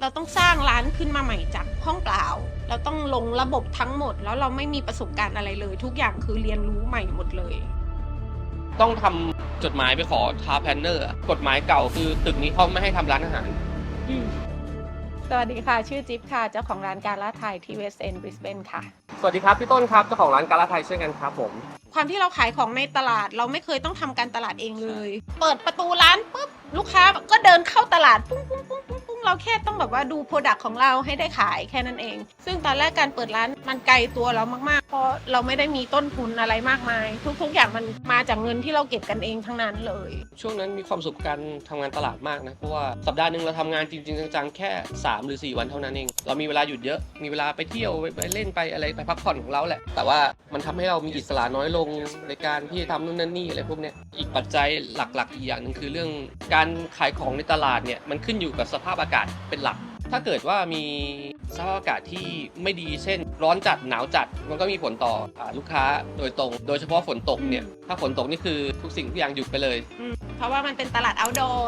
เราต้องสร้างร้านขึ้นมาใหม่จากห้องเปล่า เราต้องลงระบบทั้งหมด แล้วเราไม่มีประสบการณ์อะไรเลย ทุกอย่างคือเรียนรู้ใหม่หมดเลย ต้องทำจดหมายไปขอทาแพนเนอร์อะกฎหมายเก่าคือตึกนี้เขาไม่ให้ทำร้านอาหารสวัสดีค่ะ ชื่อจิ๊บค่ะ เจ้าของร้านการล่าไทยที่เวสเอนบริสเบนค่ะ สวัสดีครับ พี่ต้นครับ เจ้าของร้านกาลาไทยเช่นกันครับผม ความที่เราขายของในตลาดเราไม่เคยต้องทำการตลาดเองเลย เปิดประตูร้านปุ๊บลูกค้าก็เดินเข้าตลาดปุ้งปุ้งปุ้งปุ้งปุ้ง เราแค่ต้องแบบว่าดูโปรดักต์ของเราให้ได้ขายแค่นั้นเอง ซึ่งตอนแรกการเปิดร้านมันไกลตัวเรามากๆ เพราะเราไม่ได้มีต้นทุนอะไรมากมาย ทุกๆ อย่างมันมาจากเงินที่เราเก็บกันเองทั้งนั้นเลย ช่วงนั้นมีความสุขกับการทำงานตลาดมากนะเพราะว่าสัปดาห์หนึ่งเราทำงานจริงๆจังๆแค่ 3 หรือ 4 วันเท่านั้นเอง เรามีเวลาหยุดเยอะมีเวลาไปเที่ยวไปไปเล่นไปอะไรไปพักผ่อนของเราแหละ แต่ว่ามันทำให้เรามีอิสระน้อยลงในการที่จะทำนู่นนั่นนี่อะไรพวกเนี้ยอีกปัจจัยหลักๆ อีกอย่างหนึ่งคือเรื่องการขายของในตลาดเนี่ยมันขึ้นอยู่กับสภาพอากาศเป็นหลัก ถ้าเกิดว่ามีสภาพอากาศที่ไม่ดีเช่น ร้อนจัดหนาวจัดมันก็มีผลต่ออลูกค้าโดยตรง โดยเฉพาะฝนตกเนี่ยถ้าฝนตกนี่คือทุกสิ่งทุกอย่างหยุดไปเลย เพราะว่ามันเป็นตลาด outdoor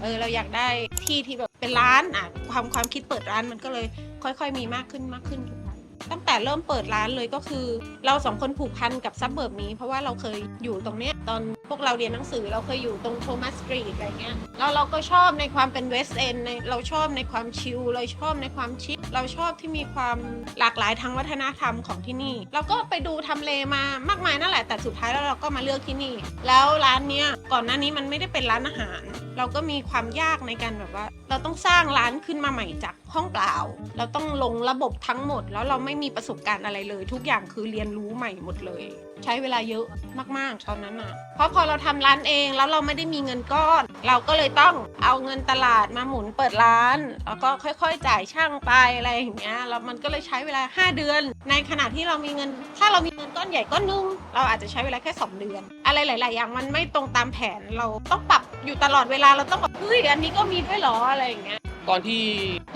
เออเราอยากได้ที่ที่แบบเป็นร้านอะความความคิดเปิดร้านมันก็เลยค่อย ๆ มีมากขึ้นมากขึ้นทุกวัน ตั้งแต่เริ่มเปิดร้านเลยก็คือ เราสองคนผูกพันกับซับเบิร์บนี้ เพราะว่าเราเคยอยู่ตรงเนี้ยตอนพวกเราเรียนหนังสือเราเคยอยู่ตรงโทมัสสตรีทอะไรเงี้ยแล้วเราก็ชอบในความเป็นเวสต์เอนในเราชอบในความชิลเราชอบในความชิคเราชอบที่มีความหลากหลายทางวัฒนธรรมของที่นี่ เราก็ไปดูทำเลมามากมายนั่นแหละแต่สุดท้ายแล้วเราก็มาเลือกที่นี่ แล้วร้านเนี้ยก่อนหน้านี้มันไม่ได้เป็นร้านอาหาร เราก็มีความยากในการแบบว่า เราต้องสร้างร้านขึ้นมาใหม่จากห้องเปล่า เราต้องลงระบบทั้งหมด แล้วเราไม่มีประสบการณ์อะไรเลย ทุกอย่างคือเรียนรู้ใหม่หมดเลย ใช้เวลาเยอะมากๆตอนนั้นอะเพราะพอเราทำร้านเองแล้วเราไม่ได้มีเงินก้อน เราก็เลยต้องเอาเงินตลาดมาหมุนเปิดร้าน แล้วก็ค่อยๆจ่ายช่างไปอะไรอย่างเงี้ยแล้วมันก็เลยใช้เวลา 5 เดือน ในขณะที่เรามีเงิน ถ้าเรามีเงินก้อนใหญ่ก้อนนึงเราอาจจะใช้เวลาแค่ 2 เดือน อะไรหลาย ๆ อย่างมันไม่ตรงตามแผนเราต้องปรับอยู่ตลอดเวลาเราต้องแบบเฮ้ยอันนี้ก็มีด้วยเหรออะไรอย่างเงี้ยตอนที่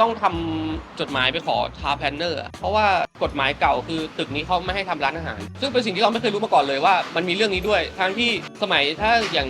ต้องทำจดหมายไปขอทาแพนเนอร์เพราะว่ากฎหมายเก่าคือตึกนี้เขาไม่ให้ทำร้านอาหาร ซึ่งเป็นสิ่งที่เราไม่เคยรู้มาก่อนเลยว่า มันมีเรื่องนี้ด้วยทั้งที่สมัยถ้าอย่าง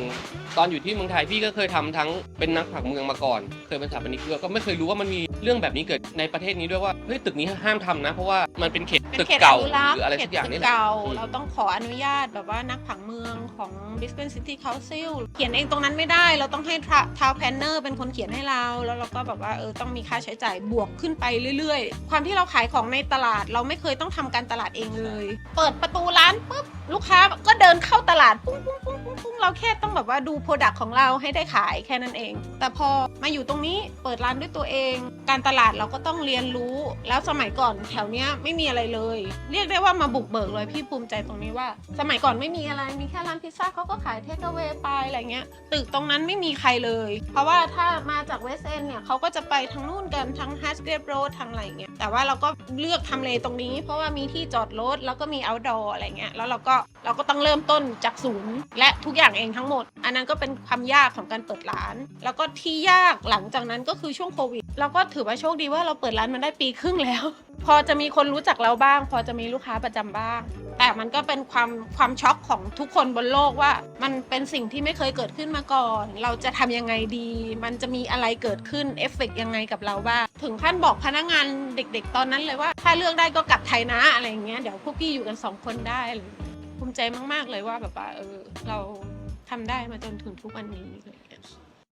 ตอนอยู่ที่เมืองไทยพี่ก็เคยทำทั้งเป็นนักผังเมืองมาก่อน เคยเป็นสถาปนิกด้วยก็ไม่เคยรู้ว่ามันมีเรื่องแบบนี้เกิดในประเทศนี้ด้วยว่าเฮ้ยตึกนี้ห้ามทำนะ เพราะว่ามันเป็นเขตเป็นตึกเขตเก่าอนุรักหษ์รืออะไรเขสัตกอย่างตึนี่กแหละเก่าอืมเราต้องขออนุญาตแบบว่านักผังเมืองของ Brisbane City Council เขียนเองตรงนั้นไม่ได้เราต้องให้ทาวแพนเนอร์เป็นคนเขียนให้เรา แล้วเราก็แบบว่าเออต้องมีค่าใช้จ่ายบวกขึ้นไปเรื่อย ๆ ความที่เราขายของในตลาดเราไม่เคยต้องทำการตลาดเองเลย เปิดประตูร้านปุ๊บลูกค้าก็เดินเข้าตลาดปุ้งปุ้งปุ้งปุ้งปุ้งเราแค่ต้องแบบว่าดูโปรดักต์ของเราให้ได้ขายแค่นั้นเอง แต่พอมาอยู่ตรงนี้เปิดร้านด้วยตัวเอง การตลาดเราก็ต้องเรียนรู้ แล้วสมัยก่อนแถวเนี้ยไม่มีอะไรเลย เรียกได้ว่ามาบุกเบิกเลยพี่ภูมิใจตรงนี้ว่า สมัยก่อนไม่มีอะไรมีแค่ร้านพิซซ่าเขาก็ขายเทคเวไปอะไรเงี้ยตึกตรงนั้นไม่มีใครเลย เพราะว่าถ้ามาจากเวสเอนเนี่ยเขาก็จะไปทางนู่นกันทั้งฮัสเกรโรดทางอะไรเงี้ยแต่ว่าเราก็เลือกทำเลตรงนี้ เพราะว่ามีที่จอดรถแล้วก็มี outdoor อะไรเงี้ยแล้วเราก็เราก็ต้องเริ่มต้นจากศูนย์และทุกอย่างเองทั้งหมด อันนั้นก็เป็นความยากของการเปิดร้าน แล้วก็ที่ยากหลังจากนั้นก็คือช่วงโควิดเราก็ถือว่าโชคดีว่าเราเปิดร้านมันได้ปีครึ่งแล้ว พอจะมีคนรู้จักเราบ้าง พอจะมีลูกค้าประจำบ้าง แต่มันก็เป็นความความช็อกของทุกคนบนโลกว่า มันเป็นสิ่งที่ไม่เคยเกิดขึ้นมาก่อน เราจะทำยังไงดี มันจะมีอะไรเกิดขึ้นเอฟเฟกยังไงกับเราบ้างถึงขั้นบอกพนักงานเด็ก ๆ ตอนนั้นเลยว่า ถ้าเลือกได้ก็กลับไทยนะอะไรอย่างเงี้ยเดี๋ยวพวกพี่อยู่กันสองคนได้ภูมิใจมาก ๆ เลยว่าแบบว่าเออเรา ทำได้มาจนถึงทุกวันนี้อะไรอย่างเงี้ย